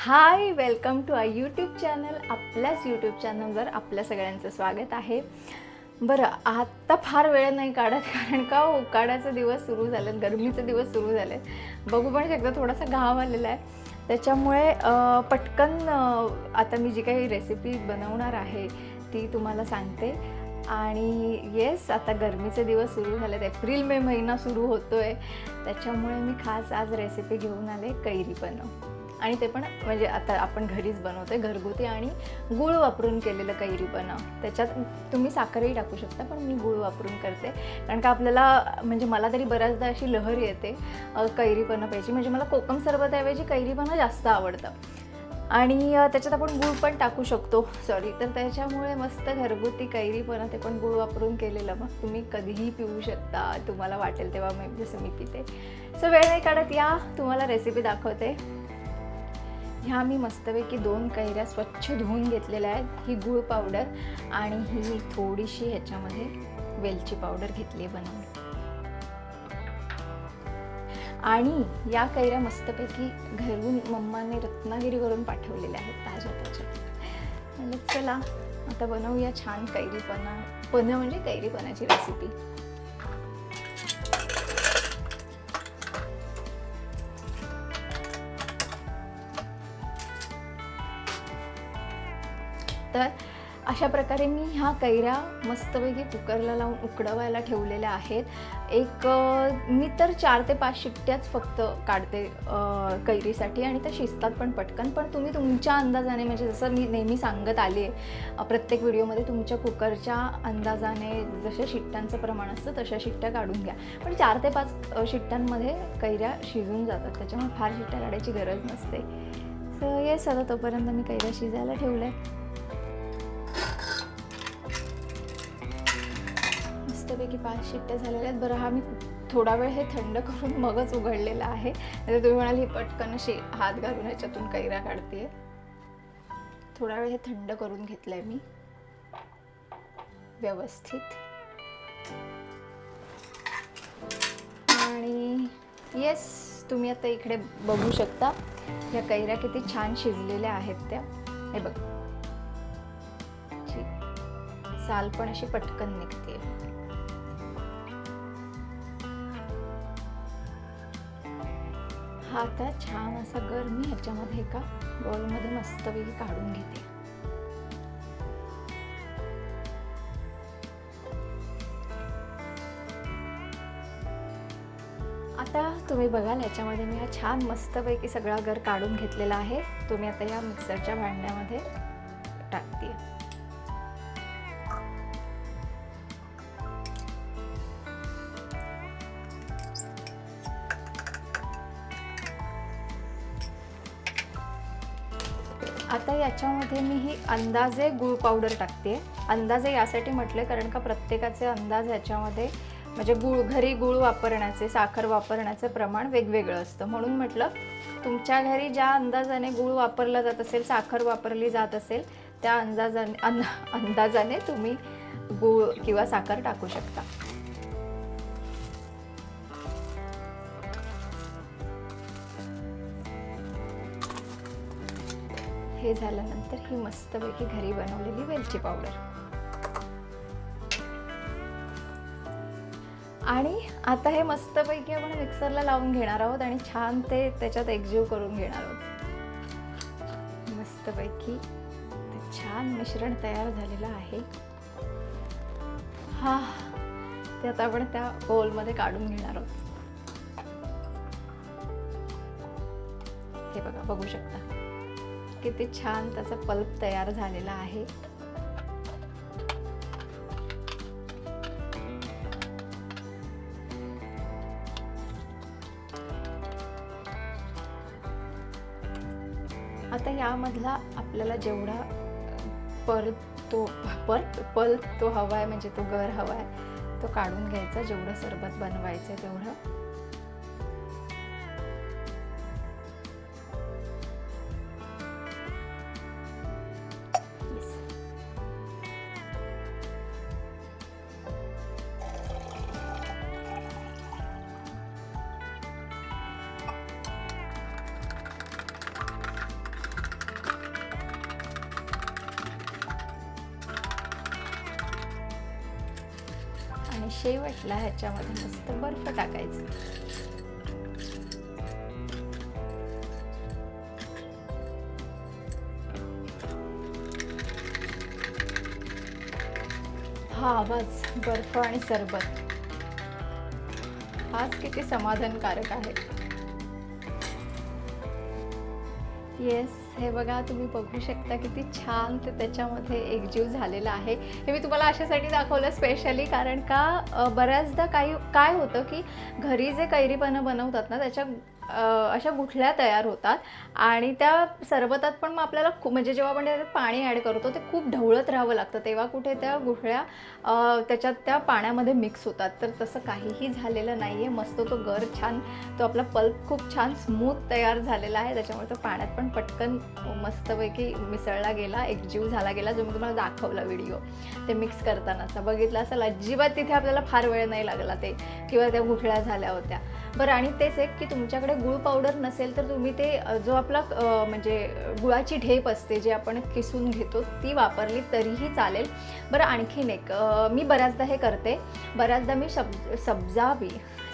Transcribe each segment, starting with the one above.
Hi welcome to I YouTube channel. आपल्याच YouTube चॅनलवर आपल्या सगळ्यांचं स्वागत आहे. बरं आत्ता फार वेळ नाही काढत कारण का उकाड्याचे दिवस सुरू झालेत गरमीचे दिवस सुरू झालेत. बघू पण शकता थोडासा घाम आलेला आहे. त्याच्यामुळे पटकन आता मी जी काही रेसिपी बनवणार आहे ती तुम्हाला सांगते. आणि येस आता गरमीचे दिवस सुरू झालेत. एप्रिल मे महिना सुरू होतो आहे त्याच्यामुळे मी खास आज रेसिपी घेऊन आले कैरी बनव. आणि ते पण म्हणजे आता आपण घरीच बनवतोय घरगुती आणि गूळ वापरून केलेलं कैरी बनव. त्याच्यात तुम्ही साखरही टाकू शकता पण मी गूळ वापरून करते. कारण का आपल्याला म्हणजे मला तरी बऱ्याचदा अशी लहर येते अ, कैरी प्यायची म्हणजे मला कोकम सरबतऐवजी कैरीपणं जास्त आवडतं. आणि त्याच्यात आपण गूळ पण टाकू शकतो. सॉरी तर त्याच्यामुळे मस्त घरगुती कैरी पण ते पण गूळ वापरून केलेलं. मग तुम्ही कधीही पिऊ शकता. तुम्हाला वाटेल तेव्हा मी जसं मी पिते. सो वेळ नाही काढत या. तुम्हाला रेसिपी दाखवते. ह्या मी मस्तपैकी दोन कैऱ्या स्वच्छ धुवून घेतलेल्या आहेत. ही गूळ पावडर आणि ही थोडीशी ह्याच्यामध्ये वेलची पावडर घेतली आहे बनवून. आणि या कैऱ्या मस्तपैकी घरून मम्माने रत्नागिरीवरून पाठवलेल्या आहेत ताज्या ताज्या. म्हणलं चला आता बनवूया छान कैरीपणा पन्ह म्हणजे कैरीपणाची रेसिपी तर अशा प्रकारे मी ह्या कैऱ्या मस्तपैकी कुकरला लावून उकडवायला ठेवलेल्या आहेत. एक मी तर चार ते पाच शिट्ट्याच फक्त काढते कैरीसाठी आणि त्या शिजतात पण पटकन. पण तुम्ही तुमच्या अंदाजाने म्हणजे जसं मी नेहमी सांगत आले आहे प्रत्येक व्हिडिओमध्ये तुमच्या कुकरच्या अंदाजाने जशा शिट्ट्यांचं प्रमाण असतं तशा शिट्ट्या काढून घ्या. पण चार ते पाच शिट्ट्यांमध्ये कैऱ्या शिजून जातात. त्याच्यामुळे फार शिट्ट्या काढायची गरज नसते. तर येस आता तोपर्यंत मी कैऱ्या शिजायला ठेवल्या मस्तपैकी पाच शिट्ट्या झालेल्या आहेत. बरं हा मी थोडा वेळ हे थंड करून मगच उघडलेला आहे. तर तुम्ही म्हणाल ही पटकन अशी हात घालून ह्याच्यातून कैऱ्या काढते थोडा वेळ हे थंड करून घेतलंय मी. व्यवस्थित. आणि येस तुम्ही आता इकडे बघू शकता या कैऱ्या किती छान शिजलेल्या आहेत त्या. हे बघ. साल पण अशी पटकन निघते हा आता छान असा गरमी ह्याच्यामध्ये एका बॉलमध्ये मस्तपैकी काढून घेते. आता तुम्ही बघाल याच्यामध्ये मी हा छान मस्तपैकी सगळा गर काढून घेतलेला आहे. तुम्ही आता या मिक्सरच्या भांड्यामध्ये टाकते. आता याच्यामध्ये मी ही अंदाजे गूळ पावडर टाकते. अंदाजे यासाठी म्हटलं कारण का प्रत्येकाचे अंदाज याच्यामध्ये म्हणजे गूळ घरी गूळ वापरण्याचे साखर वापरण्याचे प्रमाण वेगवेगळं असतं. म्हणून म्हटलं तुमच्या घरी ज्या अंदाजाने गूळ वापरला जात असेल साखर वापरली जात असेल त्या अंदाजाने अंदाजाने तुम्ही गूळ किंवा साखर टाकू शकता. हे झाल्यानंतर ही मस्तपैकी घरी बनवलेली वेलची पावडर. आणि आता हे मस्तपैकी आपण मिक्सरला लावून घेणार आहोत आणि छान ते त्याच्यात एकजीव करून घेणार आहोत. मस्तपैकी छान मिश्रण तयार झालेलं आहे. हा ते आता आपण त्या बोलमध्ये काढून घेणार आहोत. हे बघा बघू शकता. किती छान त्याचा पल्प तयार झालेला आहे. आता यामधला आपल्याला जेवढा पल्प तो पल्प पल्प तो हवा आहे म्हणजे तो गर हवा आहे तो काढून घ्यायचा जेवढं सरबत बनवायचं आहे तेवढं. शेवटला ह्याच्यामध्ये मस्त बर्फ टाकायचं. हा आवाज बर्फ आणि सरबत. हाच किती समाधानकारक आहे. येस हे बघा तुम्ही बघू शकता किती छान ते त्याच्यामध्ये एकजीव झालेला आहे. हे मी तुम्हाला अशासाठी दाखवलं स्पेशली कारण का बऱ्याचदा काही काय होतं की घरी जे कैरीपणं बनवतात ना त्याच्या अशा गुठल्या तयार होतात. आणि त्या सरबतात पण मग आपल्याला खूप म्हणजे जेव्हा आपण त्याच्यात पाणी ॲड करतो ते खूप ढवळत राहावं लागतं. तेव्हा कुठे त्या गुठळ्या त्याच्यात त्या पाण्यामध्ये मिक्स होतात. तर तसं काहीही झालेलं नाही आहे मस्त तो गर छान तो आपला पल्प खूप छान स्मूथ तयार झालेला आहे. त्याच्यामुळे तो पाण्यात पण पटकन मस्तपैकी मिसळला गेला एकजीव झाला गेला जो मी तुम्हाला दाखवला व्हिडिओ ते मिक्स करतानाचा. बघितला असेल अजिबात तिथे आपल्याला फार वेळ नाही लागला ते. किंवा त्या गुठळ्या झाल्या होत्या. बरं आणि तेच एक की तुमच्याकडे गुळ पावडर नसेल तर तुम्ही ते जो आपला म्हणजे गुळाची ढेप असते जे आपण किसून घेतो ती वापरली तरीही चालेल. बरं आणखीन एक मी बऱ्याचदा हे करते. बऱ्याचदा मी शब सब्जा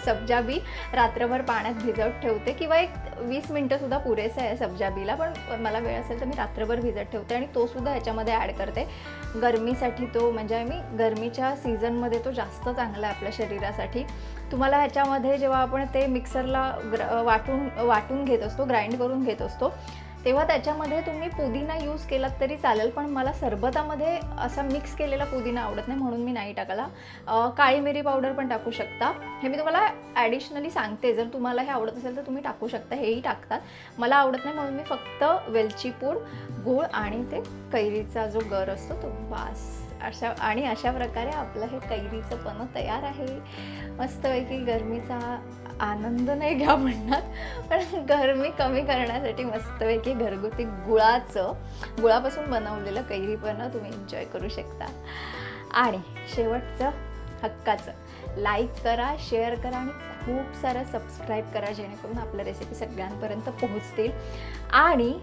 सब्जा बी रात्रभर पाण्यात भिजत ठेवते किंवा एक वीस मिनटंसुद्धा पुरेसं आहे सब्जा बीला पण मला वेळ असेल तर मी रात्रभर भिजत ठेवते आणि तोसुद्धा ह्याच्यामध्ये ॲड करते. गरमीसाठी तो म्हणजे मी गरमीच्या सीझनमध्ये तो जास्त चांगला आहे आपल्या शरीरासाठी. तुम्हाला ह्याच्यामध्ये जेव्हा आपण ते मिक्सरला ग्र वाटून वाटून घेत असतो ग्राइंड करून घेत असतो तेव्हा त्याच्यामध्ये तुम्ही पुदिना यूज केलात तरी चालेल पण मला सरबतामध्ये असा मिक्स केलेला पुदिना आवडत नाही म्हणून मी नाही टाकला. काळी मिरी पावडर पण टाकू शकता. हे मी तुम्हाला ॲडिशनली सांगते जर तुम्हाला हे आवडत असेल तर तुम्ही टाकू शकता हेही टाकतात. मला आवडत नाही म्हणून मी फक्त वेलची पूड गूळ आणि ते कैरीचा जो गर असतो तो बास. अशा आणि अशा प्रकारे आपलं हे कैरीचं पण तयार आहे. मस्तपैकी गरमीचा आनंद नाही घ्या म्हणणार पण गरमी कमी करण्यासाठी मस्तपैकी घरगुती गुळाचं गुळापासून बनवलेलं पण तुम्ही एन्जॉय करू शकता. आणि शेवटचं हक्काचं. लाईक करा शेअर करा आणि खूप सारं सबस्क्राईब करा जेणेकरून आपल्या रेसिपी सगळ्यांपर्यंत पोहोचतील. आणि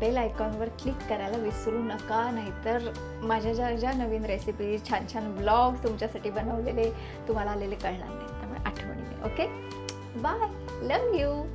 बेल आयकॉनवर क्लिक करायला विसरू नका नाहीतर माझ्या ज्या ज्या नवीन रेसिपी छान छान ब्लॉग तुमच्यासाठी बनवलेले तुम्हाला आलेले कळणार नाही. Okay? Bye. Love you.